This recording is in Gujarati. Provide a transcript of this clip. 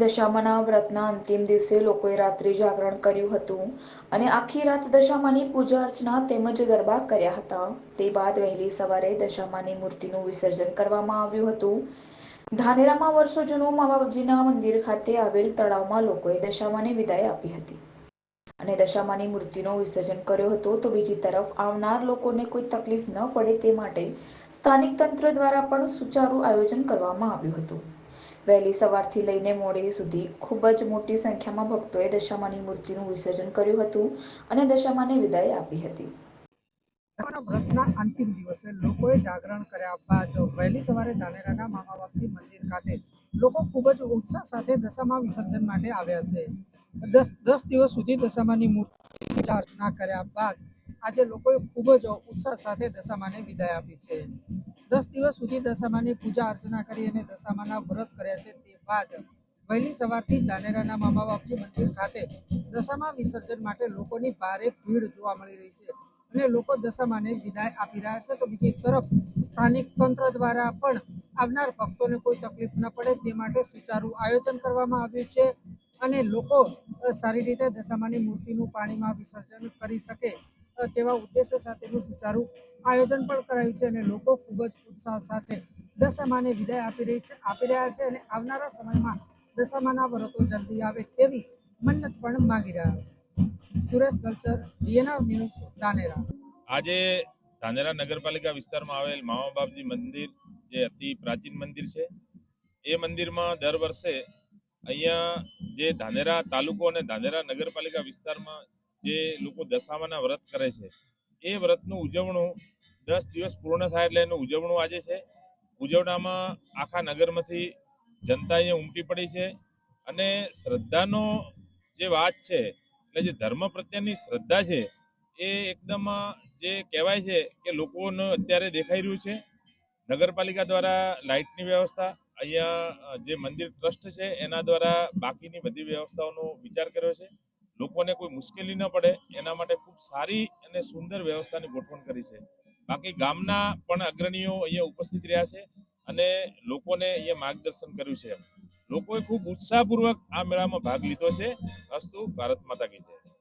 દશામાના વ્રતના અંતિમ દિવસે લોકોએ રાત્રે જાગરણ કર્યું હતું અને આખી રાત દશામાની પૂજા અર્ચના તેમજ ગરબા કર્યા હતા. તે બાદ વહેલી સવારે દશામાની મૂર્તિનું વિસર્જન કરવામાં આવ્યું હતું. ધાનેરામાં વર્ષો જૂનું મા બાપજીના મંદિર ખાતે આવેલ તળાવમાં લોકોએ દશામાને વિદાય આપી હતી. અને દશામાની મૂર્તિનું વિસર્જન કર્યો હતો તો બીજી તરફ આવનાર લોકોને કોઈ તકલીફ ન પડે તે માટે સ્થાનિક તંત્ર દ્વારા પણ સુચારુ આયોજન કરવામાં આવ્યું હતું. વહેલી સવારથી લઈને મોડે સુધી ખૂબ જ મોટી સંખ્યામાં ભક્તોએ દશામાની મૂર્તિનું વિસર્જન કર્યું હતું અને દશામાને વિદાય આપી હતી. વ્રતના અંતિમ દિવસે લોકોએ જાગરણ કર્યા બાદ વહેલી સવારે ધાનેરાના મામા બાપજી મંદિર ખાતે લોકો ખૂબ જ ઉત્સાહ સાથે દશામા વિસર્જન માટે આવ્યા છે. દસ દસ દિવસ સુધી દશામાની મૂર્તિ અર્ચના કર્યા બાદ આજે લોકોએ ખૂબ જ ઉત્સાહ સાથે દશામાને વિદાય આપી છે. દસ દિવસ સુધી દશામાની પૂજા અર્ચના કરી અને દશામાના વ્રત કર્યા છે તે બાદ વહેલી સવારથી ધાનેરાના મામા બાપજી મંદિર ખાતે દશામા વિસર્જન માટે લોકોની ભારે ભીડ જોવા મળી રહી છે અને લોકો દશામાને વિદાય આપી રહ્યા છે. તો બીજી તરફ સ્થાનિક તંત્ર દ્વારા પણ આવનાર ભક્તોને કોઈ તકલીફ ન પડે તે માટે સુચારુ આયોજન કરવામાં આવ્યું છે અને લોકો સારી રીતે દશામાની મૂર્તિનું પાણીમાં વિસર્જન કરી શકે તેવા ઉદ્દેશ્ય સાથેનું સુચારુ આયોજન પણ કરાયું છે અને લોકો ખૂબ જ ઉત્સાહ સાથે દશામાને વિદાય આપી રહી છે, આપી રહ્યા છે અને આવનારા સમયમાં દશામાના વ્રતો જલ્દી આવે તેવી મન્નત પણ માંગી રહ્યા છે. Suresh culture DNR news, Dhanera. આજે ધાનેરા નગરપાલિકા વિસ્તારમાં આવેલ મામા બાપજી મંદિર જે અતિ પ્રાચીન મંદિર છે, એ મંદિરમાં દર વર્ષે અહીંયા જે ધાનેરા તાલુકો અને ધાનેરા નગરપાલિકા વિસ્તારમાં જે લોકો દશામાના વ્રત કરે છે, એ વ્રતનું ઉજવણું દસ દિવસ પૂર્ણ થાય એટલે એનું ઉજવણું આજે છે. ઉજવણામાં આખા નગરમાંથી જનતા અહીંયા ઉમટી પડી છે અને શ્રદ્ધાનો જે વાત છે, એટલે જે ધર્મ પ્રત્યેની શ્રદ્ધા છે, એ એકદમ જે કહેવાય છે કે લોકોને અત્યારે દેખાઈ રહ્યું છે. નગરપાલિકા દ્વારા લાઇટની વ્યવસ્થા, અહીંયા જે મંદિર ટ્રસ્ટ છે, એના દ્વારા બાકીની બધી વ્યવસ્થાઓનો વિચાર કર્યો છે. લોકોને કોઈ મુશ્કેલી ન પડે, એના માટે ખૂબ સારી અને સુંદર વ્યવસ્થાની ગોઠવણ કરી છે. બાકી ગામના પણ અગ્રણીઓ અહીંયા ઉપસ્થિત રહ્યા છે અને લોકોને અહીંયા માર્ગદર્શન કર્યું છે. લોકોએ ખૂબ ઉત્સાહપૂર્વક આ મેળામાં ભાગ લીધો છે. અસ્તુ ભારત માતા કી જય.